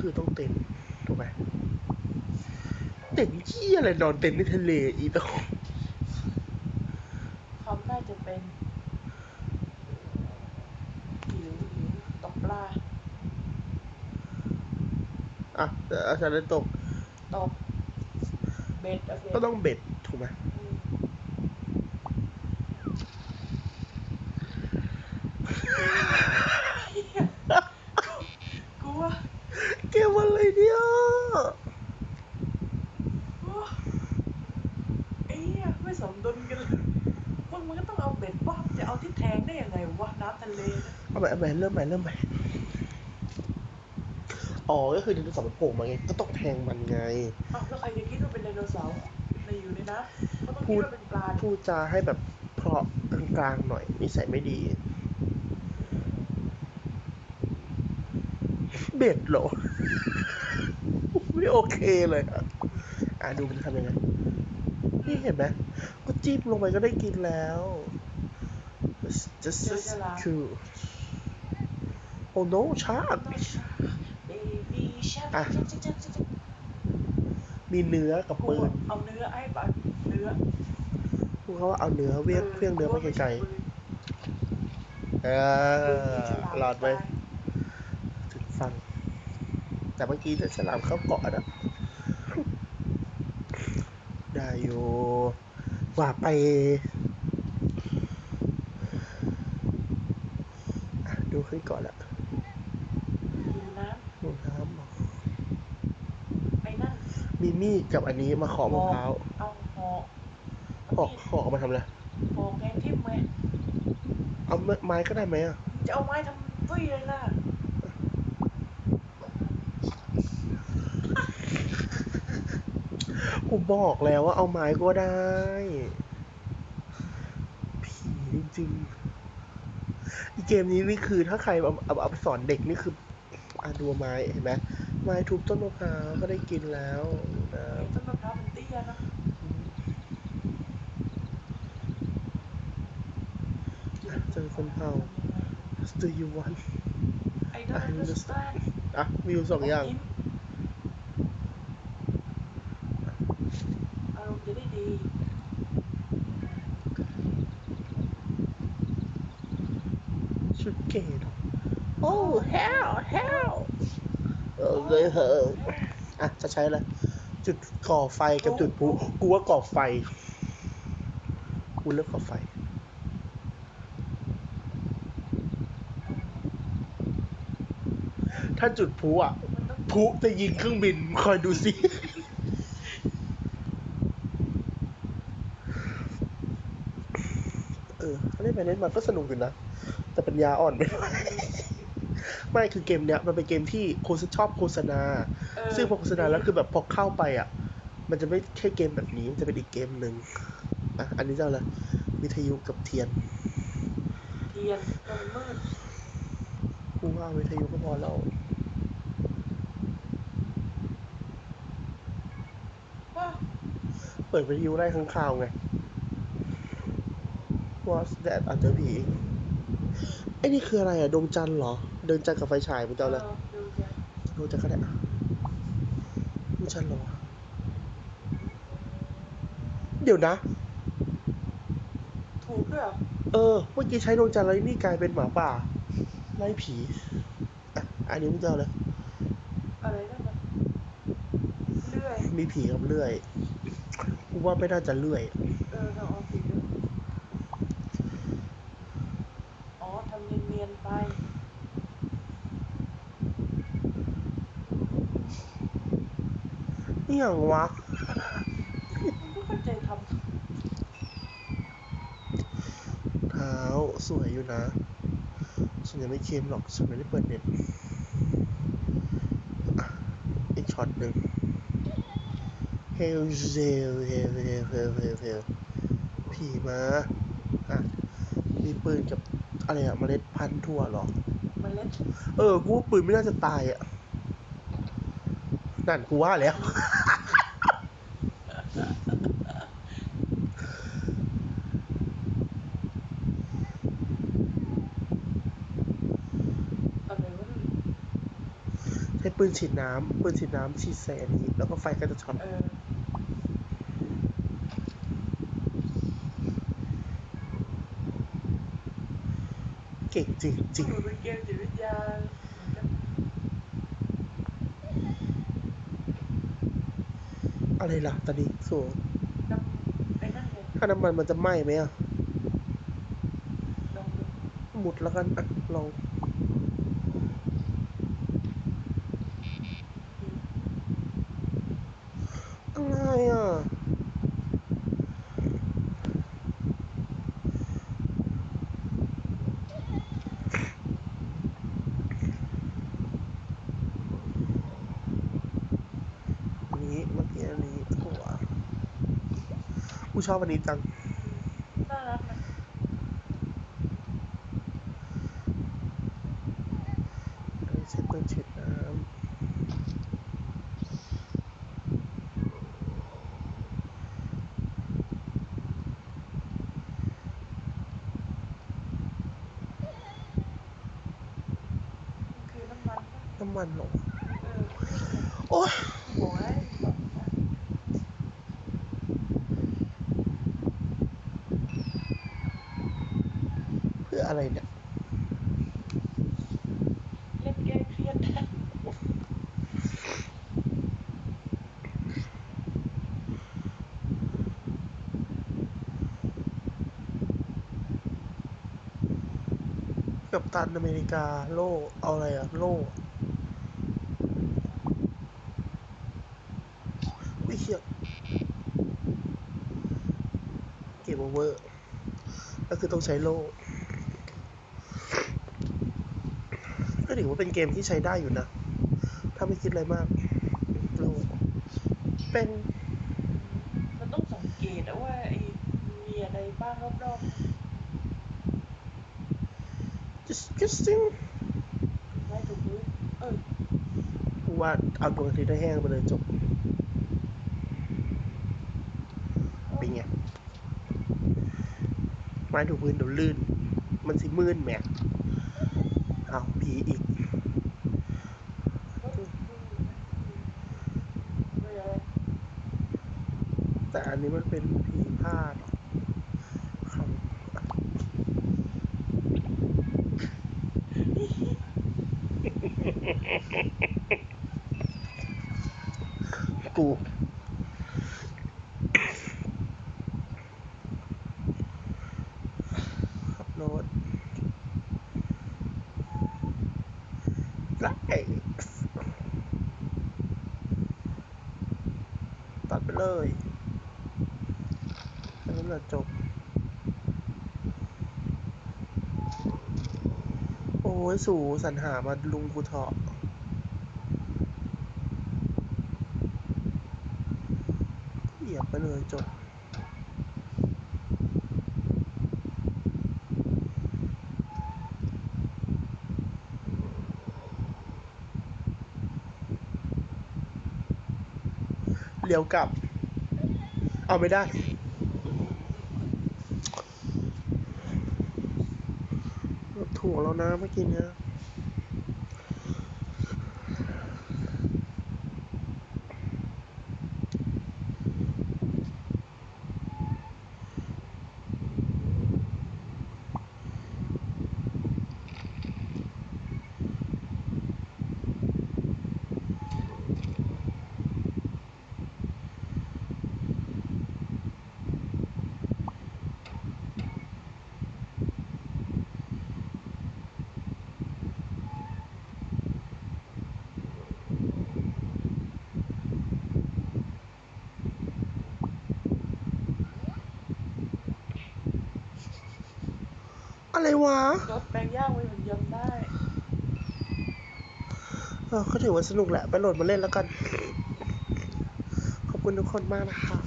คือต้องเต็นท์ถูกไหมเต็นท์ที่อะไรนอนเต็นท์ในทะเลอีตองเขาน่าจะเป็นหิวหิวตกปลาอะแต่อาจารย์ได้ตกตกเบ็ดอะเบ็ดก็ต้องเบ็ดถูกไหมอืมกูว่า เกมอะไรเนี่ย กูว่าไอ้ เหี้ยไม่สมดุลกันเลยมึงมันก็ต้องเอาเบ็ดว่าจะเอาที่แทงได้ยังไงวะน้ำทะเลนะเอาใหม่เอาใหม่เริ่มใหม่เริ่มใหม่อ๋อก็คือไดโนเสาร์มันโผล่มาไงก็ต้องแทงมันไง อ้าวแล้วใครจะคิดว่าเป็นไดโนเสาร์ในอยู่ในน้ำเขาต้องพูคิดดว่าเป็นปลาดิพูดจาให้แบบเพราะกลางๆหน่อยนิสัยไม่ดี เบ็ดเหรอ ไม่โอเคเลยอะอะดูมันทำยังไง นี่เห็นไหมก็จิ้มลงไปก็ได้กินแล้ว just just true oh no ชาร์กเบบี้ชักอะมีเนื้อกับปืนเอาเนื้อไอ้ปะเนื้อพวกเขาว่าเอาเนื้อเวียงเครื่องเนื้อไปไกลๆเออหลอดไปถึงฟัง แต่เมื่อกี้ฉลามเข้าเกาะนะ ได้อยู่ว่าไปอะดูขึ้นก่อนละดูน้ดูน้ำบอกำไอ้นั่นมีมีดกับอันนี้มาขอมะพร้าวเอาหอขอขอเอามาทำอะไรหอแกงทิมไหมเอาไม้ก็ได้ไหมอะ จะเอาไม้ทำตุ้ยเลยล่ะ ผมบอกแล้วว่าเอาไม้ก็ได้ ผีจริงๆอีเกมนี้นี่คือถ้าใครเอาเอาเอาไปสอนเด็กนี่คืออะดูไม้เห็นไหมไม้ทุบต้นมะพร้าวก็ได้กินแล้วนะไอ้ต้นมะพร้าวมันเตี้ยนะอะเจอคนเผา do you want ไอ้นั่นมันก็สตาร์อะมีอยู่สองอย่างารมณ์จะได้ดีชุดเกตโอ้ hell hell เออเลยเหอะอะ จะใช้อะไรจุดก่อไฟกับจุดพลุกูว่าก่อไฟ กูเลือกก่อไฟถ้าจุดพลุอะพุจะยิงเครื่องบิน คอยดูสิ เออเล่นไปเล่นมาก็สนุกอยู่นะ แต่ปัญญาอ่อนไปหน่อยไม่คือเกมเนี้ยมันเป็นเกมที่โฆษชอบโฆษณาเออซึ่งพอโฆษณาแล้วคือแบบพอเข้าไปอะ มันจะไม่ใช่เกมแบบนี้ มันจะเป็นอีกเกมหนึ่งอะอันนี้เจ้าอะไรวิทยุกับเทียน เทียนตรงมืดกูว่าวิทยุก็พอแล้วว่าเปิดวิทยุได้ข้างข่าวไง What's that อาจจะผีไอ้นี่คืออะไรอะดวงจันทร์เหรอเดินจันทร์กับไฟฉายมึงจะเอาอะไรเออดูเทียนดวงจันทร์ก็ได้อะดวงจันทร์เหรอวะเดี๋ยวนะ ถูกด้วยเหรอเออเมื่อกี้ใช้ดวงจันทร์แล้วนี่กลายเป็นหมาป่าไล่ผีอะอันนี้มึงจะเอาเลยอะไรนั่นน่ะเลื่อยมีผีกับเลื่อยกูว่าไม่น่าจะเลื่อย เออเราเอาสีเลื่อยอ๋อทำเนียนๆไปนี่อย่างวะเข้าใจทเท้าสวยอยู่นะส่วนใหญ่ไม่เค็มหรอกฉันไม่ได้เปิดเน็ตอีกช็อตหนึ่งเฮลเซลเฮลเฮลเฮลเฮลเฮลผีมาอะมีปืนกับ อะไรอะเมล็ดพันธุ์ถั่วเหรอำมันเล็ดเออ กูว่าปืนไม่น่าจะตายอะนั่นกูว่าแล้ว อะไรวะนั่นใช้ปืนฉีดน้ำปืนฉีดน้ำฉีดใส่อันนี้ แล้วก็ไฟก็จะช็อต เออ เก่งจริงจริงเป็นเกมจิตวิทยาอะไรล่ะตอนนี้สูงถ้าน้ำมันมันจะไหม้ไหมอะหมุดแล้วกันอะลองอะไรอะ อันนี้เมื่อกี้อันนี้ถั่วกู ชอบอันนี้จังน่ารักนะอันนี้เช็ดตัวเช็ดน้ำมันคือน้ำมันปะน้ำมันเหรอเออโอ้ย โอ้ยแบบนั้น เพื่ อะไรเนี่ยเล่นเกมเครียดนะกับตันอเมริกาโล่เอาอะไรอะโล่ไม่เชี่ยเกมโอเวอร์ ก็คือต้องใช้โล่ ก็ถือว่าเป็นเกมที่ใช้ได้อยู่นะ ถ้าไม่คิดอะไรมากโล่เป็น มันต้องสังเกตนะว่าไอ้มีอะไรบ้างรอบ disgusting ๆไว้ถูกพื้นเออกูว่าเอาดวงอาทิตย์ให้แห้งไปเลยจบ เป็นไง ไม้ถูพื้นเดี๋ยวลื่น มันสิมื่นแหม เอาผีอีก แต่อันนี้มันเป็นผีพลาดครับกู ขับรถไล่ตัดไปเลย แค่นั้นแหละจบ โอ้ยสูสรรหามาลุงกูเถาะเหยียบไปเลยจบเลี้ยวกลับ เอาไม่ได้ ถูกแล้วนะเมื่อกี้เนี้ย วะรถแปลงย่างไว้เหมือนยนต์ได้เออก็ถือว่าสนุกแหละ ไปโหลดมาเล่นแล้วกัน ขอบคุณทุกคนมากนะคะ